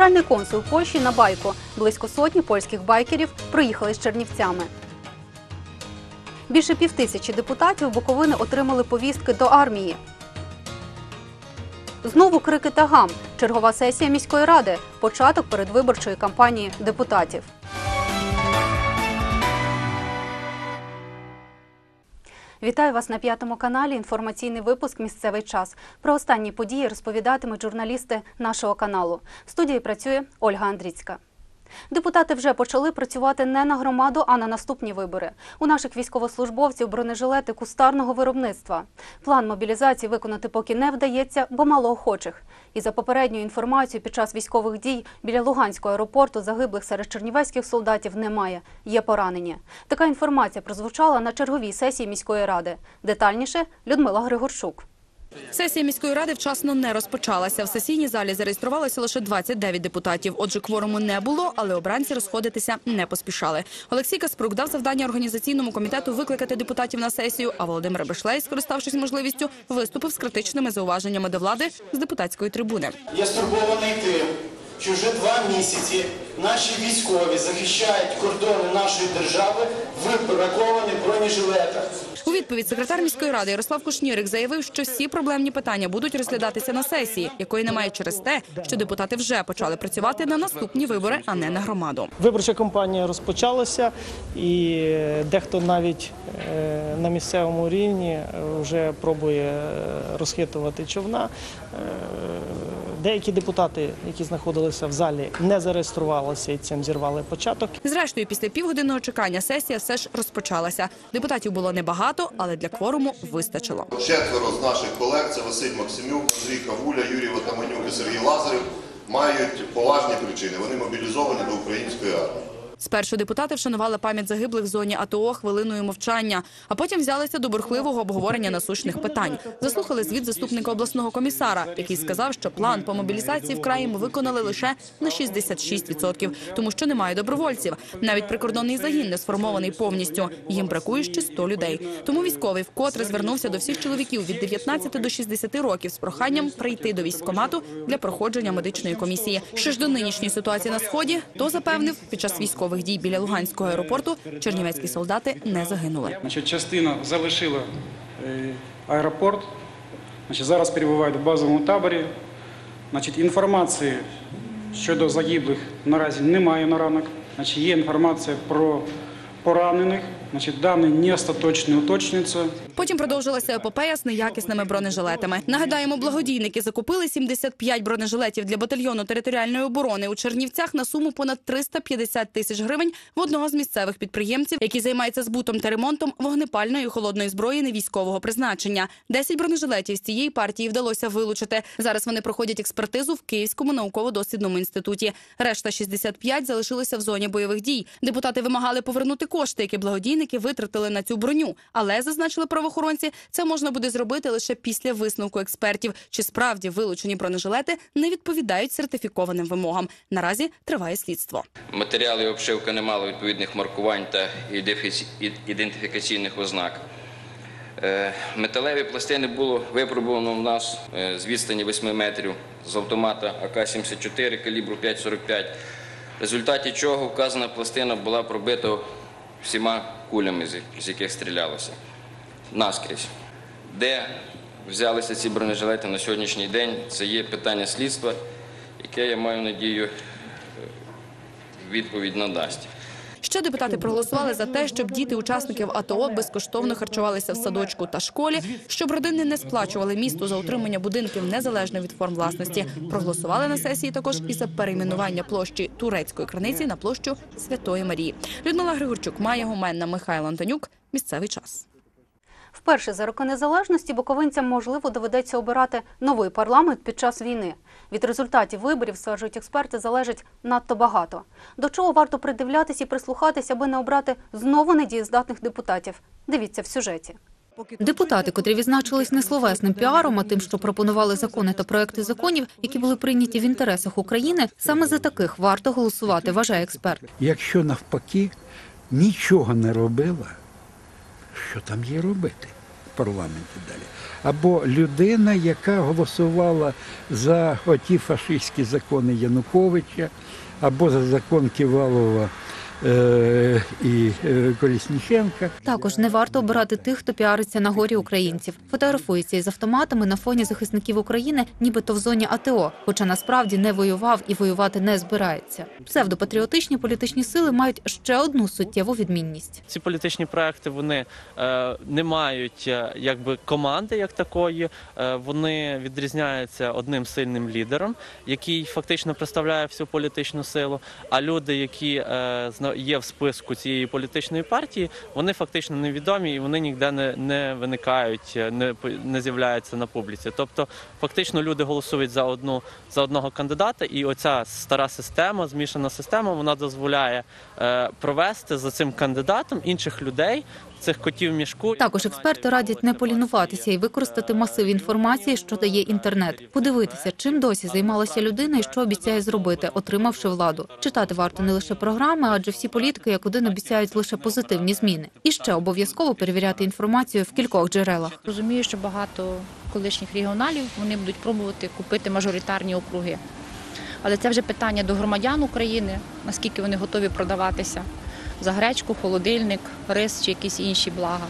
Генеральний консул Польщі на байку. Близько сотні польських байкерів приїхали з Чернівцями. Більше півтисячі депутатів Буковини отримали повістки до армії. Знову крики та гам. Чергова сесія міської ради. Початок передвиборчої кампанії депутатів. Вітаю вас на п'ятому каналі. Інформаційний випуск Місцевий час. Про останні події розповідатимуть журналісти нашого каналу. В студії працює Ольга Андріцька. Депутати вже почали працювати не на громаду, а на наступні вибори. У наших військовослужбовців бронежилети кустарного виробництва. План мобілізації виконати поки не вдається, бо мало охочих. І за попередньою інформацією, під час військових дій біля Луганського аеропорту загиблих серед чернівецьких солдатів немає. Є поранені. Така інформація прозвучала на черговій сесії міської ради. Детальніше Людмила Григорчук. Сесія міської ради вчасно не розпочалася. В сесійній залі зареєструвалося лише 29 депутатів. Отже, кворуму не було, але обранці розходитися не поспішали. Олексій Каспрук дав завдання організаційному комітету викликати депутатів на сесію. А Володимир Бешлей, скориставшись можливістю, виступив з критичними зауваженнями до влади з депутатської трибуни. Я стурбований тим, що вже два місяці наші військові захищають кордони нашої держави в бракованих бронежилетах. У відповідь секретар міської ради Ярослав Кушнірик заявив, що всі проблемні питання будуть розглядатися на сесії, якої немає через те, що депутати вже почали працювати на наступні вибори, а не на громаду. Виборча кампанія розпочалася, і дехто навіть е, на місцевому рівні е, вже пробує е, розхитувати човна. Деякі депутати, які знаходилися в залі, не зареєструвалися і цим зірвали початок. Зрештою, після півгодинного чекання сесія все ж розпочалася. Депутатів було небагато, але для кворуму вистачило. Четверо з наших колег це Василь Максимюк, Андрій Кавуля, Юрій Ватаманюк і Сергій Лазарів мають поважні причини. Вони мобілізовані до української армії. Спершу депутати вшанували пам'ять загиблих в зоні АТО хвилиною мовчання, а потім взялися до бурхливого обговорення насущних питань. Заслухали звіт заступника обласного комісара, який сказав, що план по мобілізації в краї виконали лише на 66%, тому що немає добровольців. Навіть прикордонний загін не сформований повністю. Їм бракує ще 100 людей. Тому військовий вкотре звернувся до всіх чоловіків від 19 до 60 років з проханням прийти до військкомату для проходження медичної комісії. Що ж до нинішньої ситуації на сході, то запевнив, під час військових дій біля Луганського аеропорту чернівецькі солдати не загинули. Частина залишила е, аеропорт. Зараз перебувають в базовому таборі. Інформації щодо загиблих наразі немає на ранок. Є інформація про поранених. Дані не остаточно уточнюються. Потім продовжилася епопея з неякісними бронежилетами. Нагадаємо, благодійники закупили 75 бронежилетів для батальйону територіальної оборони у Чернівцях на суму понад 350 тисяч гривень в одного з місцевих підприємців, який займається збутом та ремонтом вогнепальної і холодної зброї невійськового призначення. 10 бронежилетів з цієї партії вдалося вилучити. Зараз вони проходять експертизу в Київському науково-дослідному інституті. Решта 65 залишилися в зоні бойових дій. Депутати вимагали повернути кошти, які благодійники витратили на цю броню. Але зазначили правоохоронці, це можна буде зробити лише після висновку експертів. Чи справді вилучені бронежилети не відповідають сертифікованим вимогам? Наразі триває слідство. Матеріали обшивки не мали відповідних маркувань та ідентифікаційних ознак. Е, Металеві пластини було випробовано в нас е, з відстані 8 метрів з автомата АК-74 калібру 5,45, в результаті чого вказана пластина була пробита всіма кулями, з яких стрілялося, наскрізь. Де взялися ці бронежилети на сьогоднішній день, це є питання слідства, яке, я маю надію, відповідь надасть. Ще депутати проголосували за те, щоб діти учасників АТО безкоштовно харчувалися в садочку та школі, щоб родини не сплачували місту за утримання будинків незалежно від форм власності. Проголосували на сесії також і за перейменування площі турецької криниці на площу Святої Марії. Людмила Григорчук, Майя Гуменна, Михайло Антонюк. Місцевий час. Вперше за роки незалежності буковинцям можливо доведеться обирати новий парламент під час війни. Від результатів виборів, стверджують експерти, залежить надто багато. До чого варто придивлятись і прислухатись, аби не обрати знову недієздатних депутатів? Дивіться в сюжеті. Депутати, котрі відзначились не словесним піаром, а тим, що пропонували закони та проекти законів, які були прийняті в інтересах України, саме за таких варто голосувати, вважає експерт. Якщо навпаки нічого не робила, що там їй робити? в парламенті далі. Або людина, яка голосувала за оті фашистські закони Януковича, або за закон Ківалова і е, Колісніченка. Також не варто обирати тих, хто піариться на горі українців, фотографується із автоматами на фоні захисників України, нібито в зоні АТО, хоча насправді не воював і воювати не збирається. Псевдопатріотичні політичні сили мають ще одну суттєву відмінність. Ці політичні проекти вони е, не мають е, якби команди як такої. Е, вони відрізняються одним сильним лідером, який фактично представляє всю політичну силу. А люди, які е, є в списку цієї політичної партії, вони фактично невідомі і вони ніде не, не виникають, не, не з'являються на публіці. Тобто, фактично, люди голосують за одну за одного кандидата, і оця стара система, змішана система, вона дозволяє е, провести за цим кандидатом інших людей, цих котів в мішку. Також експерти радять не полінуватися і використати масив інформації, що дає інтернет, подивитися, чим досі займалася людина і що обіцяє зробити, отримавши владу. Читати варто не лише програми, адже всі політики як один обіцяють лише позитивні зміни. І ще обов'язково перевіряти інформацію в кількох джерелах. Розумію, що багато колишніх регіоналів вони будуть пробувати купити мажоритарні округи. Але це вже питання до громадян України, наскільки вони готові продаватися за гречку, холодильник, рис чи якісь інші блага.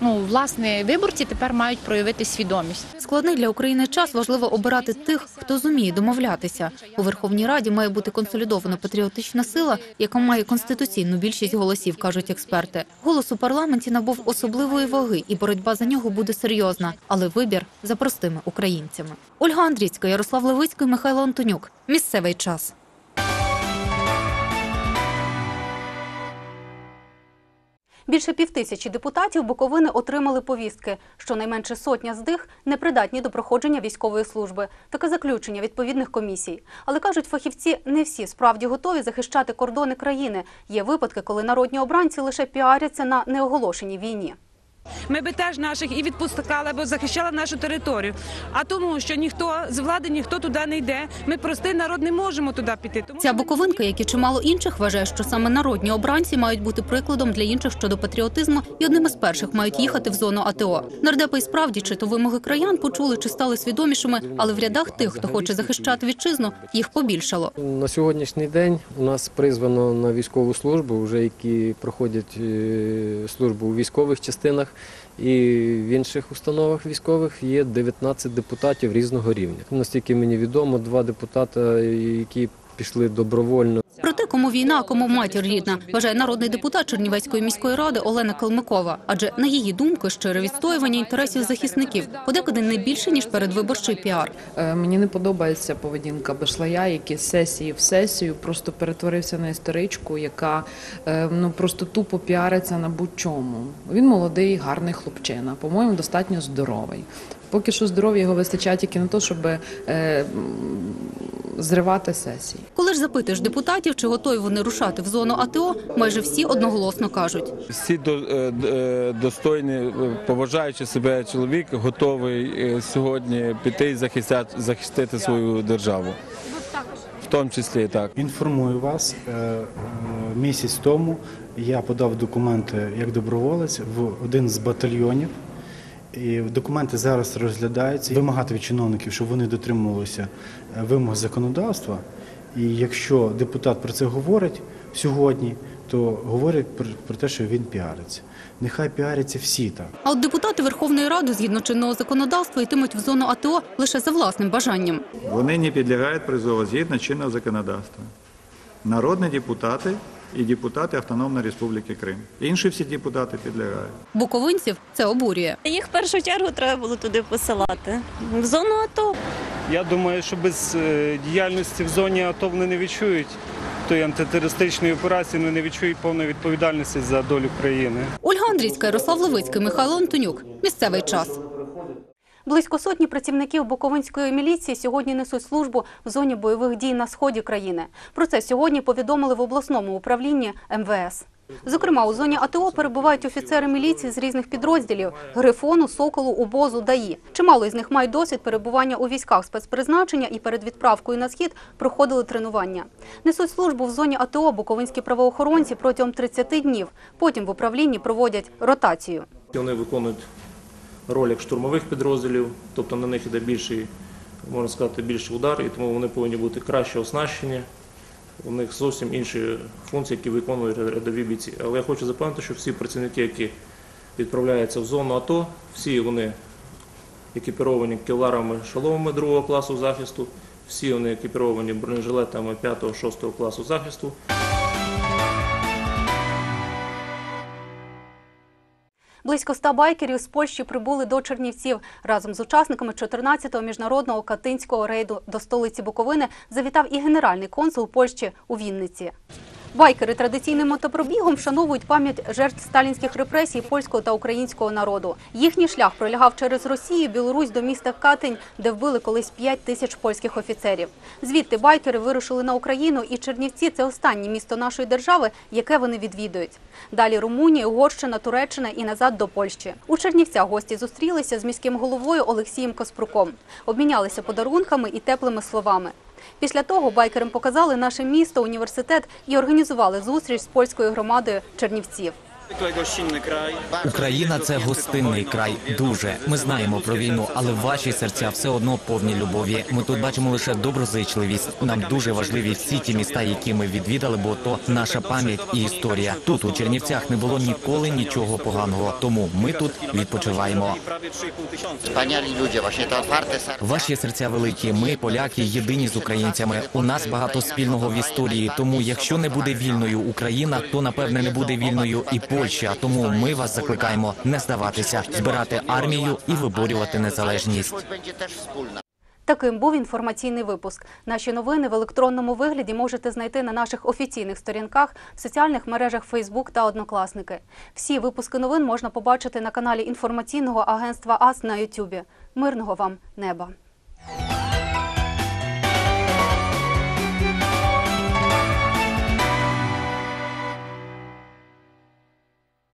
Ну, власне, виборці тепер мають проявити свідомість. Складний для України час важливо обирати тих, хто зуміє домовлятися. У Верховній Раді має бути консолідована патріотична сила, яка має конституційну більшість голосів, кажуть експерти. Голос у парламенті набув особливої ваги, і боротьба за нього буде серйозна, але вибір за простими українцями. Ольга Андрійська, Ярослав Левицький, Михайло Антонюк. Місцевий час. Більше півтисячі депутатів Буковини отримали повістки. Щонайменше сотня з них непридатні до проходження військової служби. Таке заключення відповідних комісій. Але кажуть, фахівці не всі справді готові захищати кордони країни. Є випадки, коли народні обранці лише піаряться на неоголошеній війні. Ми би теж наших і відпускали, бо захищали нашу територію. А тому, що ніхто з влади ніхто туди не йде. Ми простий народ не можемо туди піти. Тому Ця буковинка, як і чимало інших, вважає, що саме народні обранці мають бути прикладом для інших щодо патріотизму і одним із перших мають їхати в зону АТО. Нардепи і справді чи то вимоги краян почули чи стали свідомішими, але в рядах тих, хто хоче захищати вітчизну, їх побільшало. На сьогоднішній день у нас призвано на військову службу, вже які проходять е, службу у військових частинах і в інших установах військових є 19 депутатів різного рівня. Настільки мені відомо, два депутати, які пішли добровольно. Кому війна, а кому матір рідна, вважає народний депутат Чернівецької міської ради Олена Калмикова. Адже на її думку щире відстоювання інтересів захисників подекуди не більше ніж передвиборчий піар. Е, Мені не подобається поведінка Башлая, який з сесії в сесію просто перетворився на історичку, яка е, ну просто тупо піариться на будь-чому. Він молодий, гарний хлопчина, по-моєму, достатньо здоровий. Поки що здоров'я його вистачає тільки на те, щоб е, зривати сесії. Коли ж запитуєш депутатів, чи готові вони рушати в зону АТО, майже всі одноголосно кажуть. Всі до- е, е, достойні, е, поважаючи себе чоловік, готовий е, сьогодні піти і захистяти, захистити свою державу. В тому числі і так. Інформую вас, місяць тому я подав документи як доброволець в один з батальйонів. І документи зараз розглядаються. Вимагати від чиновників, щоб вони дотримувалися е, вимог законодавства. І якщо депутат про це говорить сьогодні, то говорять про, про те, що він піариться. Нехай піаряться всі так. А от депутати Верховної Ради згідно чинного законодавства йтимуть в зону АТО лише за власним бажанням. Вони не підлягають призову згідно чинного законодавства. Народні депутати і депутати Автономної Республіки Крим. Інші всі депутати підлягають. Буковинців це обурює. Їх в першу чергу треба було туди посилати. В зону АТО. Я думаю, що без е, діяльності в зоні АТО вони не відчують тої антитерористичної операції, вони не відчують повної відповідальності за долю країни. Ольга Андрійська, Ярослав Левицький, Михайло Антонюк. Місцевий час. Близько сотні працівників Буковинської міліції сьогодні несуть службу в зоні бойових дій на сході країни. Про це сьогодні повідомили в обласному управлінні МВС. Зокрема, у зоні АТО перебувають офіцери міліції з різних підрозділів – Грифону, Соколу, Обозу, ДАІ. Чимало із них мають досвід перебування у військах спецпризначення і перед відправкою на схід проходили тренування. Несуть службу в зоні АТО буковинські правоохоронці протягом 30 днів. Потім в управлінні проводять ротацію. Вони виконують роль штурмових підрозділів, тобто на них йде більший, можна сказати, більший удар, і тому вони повинні бути краще оснащені. У них зовсім інші функції, які виконують рядові бійці. Але я хочу запевнити, що всі працівники, які відправляються в зону АТО, всі вони екіпіровані кевларами шоломами другого класу захисту, всі вони екіпіровані бронежилетами 5-6 класу захисту. Близько ста байкерів з Польщі прибули до Чернівців. Разом з учасниками 14-го міжнародного катинського рейду до столиці Буковини завітав і генеральний консул Польщі у Вінниці. Байкери традиційним мотопробігом вшановують пам'ять жертв сталінських репресій польського та українського народу. Їхній шлях пролягав через Росію, Білорусь до міста Катинь, де вбили колись 5 тисяч польських офіцерів. Звідти байкери вирушили на Україну, і Чернівці це останнє місто нашої держави, яке вони відвідують. Далі Румунія, Угорщина, Туреччина і назад до Польщі. У Чернівцях гості зустрілися з міським головою Олексієм Коспруком, обмінялися подарунками і теплими словами. Після того байкерам показали наше місто, університет і організували зустріч з польською громадою Чернівців. Україна це гостинний край. Дуже ми знаємо про війну, але ваші серця все одно повні любові. Ми тут бачимо лише доброзичливість. Нам дуже важливі всі ті міста, які ми відвідали, бо то наша пам'ять і історія. Тут у Чернівцях не було ніколи нічого поганого. Тому ми тут відпочиваємо. Ваші серця великі. Ми, поляки, єдині з українцями. У нас багато спільного в історії. Тому, якщо не буде вільною Україна, то напевне не буде вільною і Польща. Тому ми вас закликаємо не здаватися, збирати армію і виборювати незалежність. Таким був інформаційний випуск. Наші новини в електронному вигляді можете знайти на наших офіційних сторінках в соціальних мережах Facebook та Однокласники. Всі випуски новин можна побачити на каналі інформаційного агентства АС на Ютубі. Мирного вам неба!